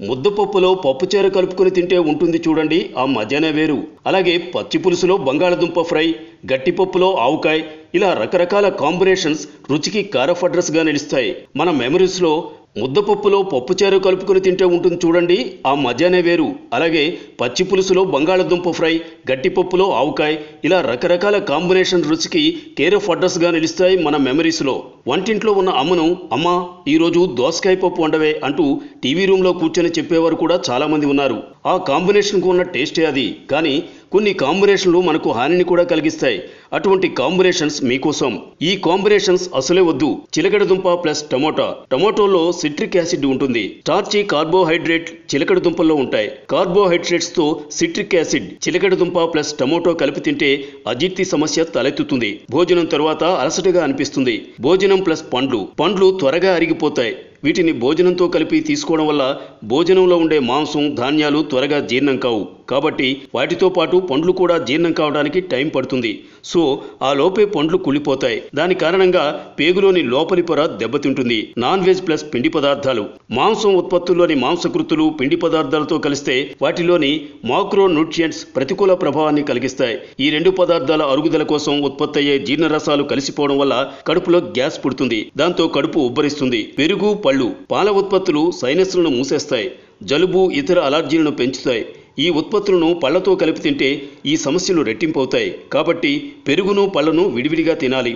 ముద్దపప్పులో పప్పుచారు కలుపుకొని తింటే ఉంటుంది చూడండి ఆ మజానే వేరు. అలాగే పచ్చి పులుసులో బంగాళదుంప ఫ్రై గట్టిపప్పులో ఆవకాయ ఇలా రకరకాల కాంబినేషన్స్ రుచికి కారఫ్ అడ్రస్గా నిలుస్తాయి. మన మెమరీస్లో ముద్దపప్పులో పప్పుచారు కలుపుకొని తింటే ఉంటుంది చూడండి. ఆ మజానే వేరు. అలాగే పచ్చి పులుసులో బంగాళదుంప ఫ్రై గట్టిపప్పులో ఆవకాయ ఇలా రకరకాల కాంబినేషన్ రుచికి కేర్ ఆఫ్ అడ్రస్గా నిలుస్తాయి మన మెమరీస్లో. వంటింట్లో ఉన్న అమ్మను అమ్మ ఈరోజు దోసకాయ పప్పు వండవే అంటూ టీవీ రూమ్లో కూర్చొని చెప్పేవారు కూడా చాలామంది ఉన్నారు. ఆ కాంబినేషన్కు ఉన్న టేస్టే అది. కానీ కొన్ని కాంబినేషన్లు మనకు హానిని కూడా కలిగిస్తాయి. అటువంటి కాంబినేషన్స్ మీకోసం. ఈ కాంబినేషన్స్ అసలే వద్దు. చిలకడ దుంప ప్లస్ టమోటా. టమోటోలో సిట్రిక్ యాసిడ్ ఉంటుంది. స్టార్చి కార్బోహైడ్రేట్ చిలకడ దుంపల్లో ఉంటాయి. కార్బోహైడ్రేట్స్తో సిట్రిక్ యాసిడ్ చిలకడ దుంప ప్లస్ టమోటో కలిపి తింటే అజీర్తి సమస్య తలెత్తుతుంది. భోజనం తర్వాత అలసటగా అనిపిస్తుంది. భోజనం ప్లస్ పండ్లు. పండ్లు త్వరగా అరిగిపోతాయి. వీటిని భోజనంతో కలిపి తీసుకోవడం వల్ల భోజనంలో ఉండే మాంసం ధాన్యాలు త్వరగా జీర్ణం కావు. కాబట్టి వాటితో పాటు పండ్లు కూడా జీర్ణం కావడానికి టైం పడుతుంది. సో ఆ లోపే పండ్లు కుళ్ళిపోతాయి. దాని కారణంగా పేగులోని లోపలి పొర దెబ్బతింటుంది. నాన్ వెజ్ ప్లస్ పిండి పదార్థాలు. మాంసం ఉత్పత్తుల్లోని మాంసకృతులు పిండి పదార్థాలతో కలిస్తే వాటిలోని మాక్రో న్యూట్రియంట్స్ ప్రతికూల ప్రభావాన్ని కలిగిస్తాయి. ఈ రెండు పదార్థాల అరుగుదల కోసం ఉత్పత్తి అయ్యే జీర్ణరసాలు కలిసిపోవడం వల్ల కడుపులో గ్యాస్ పుడుతుంది. దాంతో కడుపు ఉబ్బరిస్తుంది. పెరుగు పళ్ళు పాల ఉత్పత్తులు సైనస్లను మూసేస్తాయి. జలుబు ఇతర అలర్జీలను పెంచుతాయి. ఈ ఉత్పత్తులను పళ్ళతో కలిపి తింటే ఈ సమస్యలు రెట్టింపవుతాయి. కాబట్టి పెరుగును పళ్ళను విడివిడిగా తినాలి.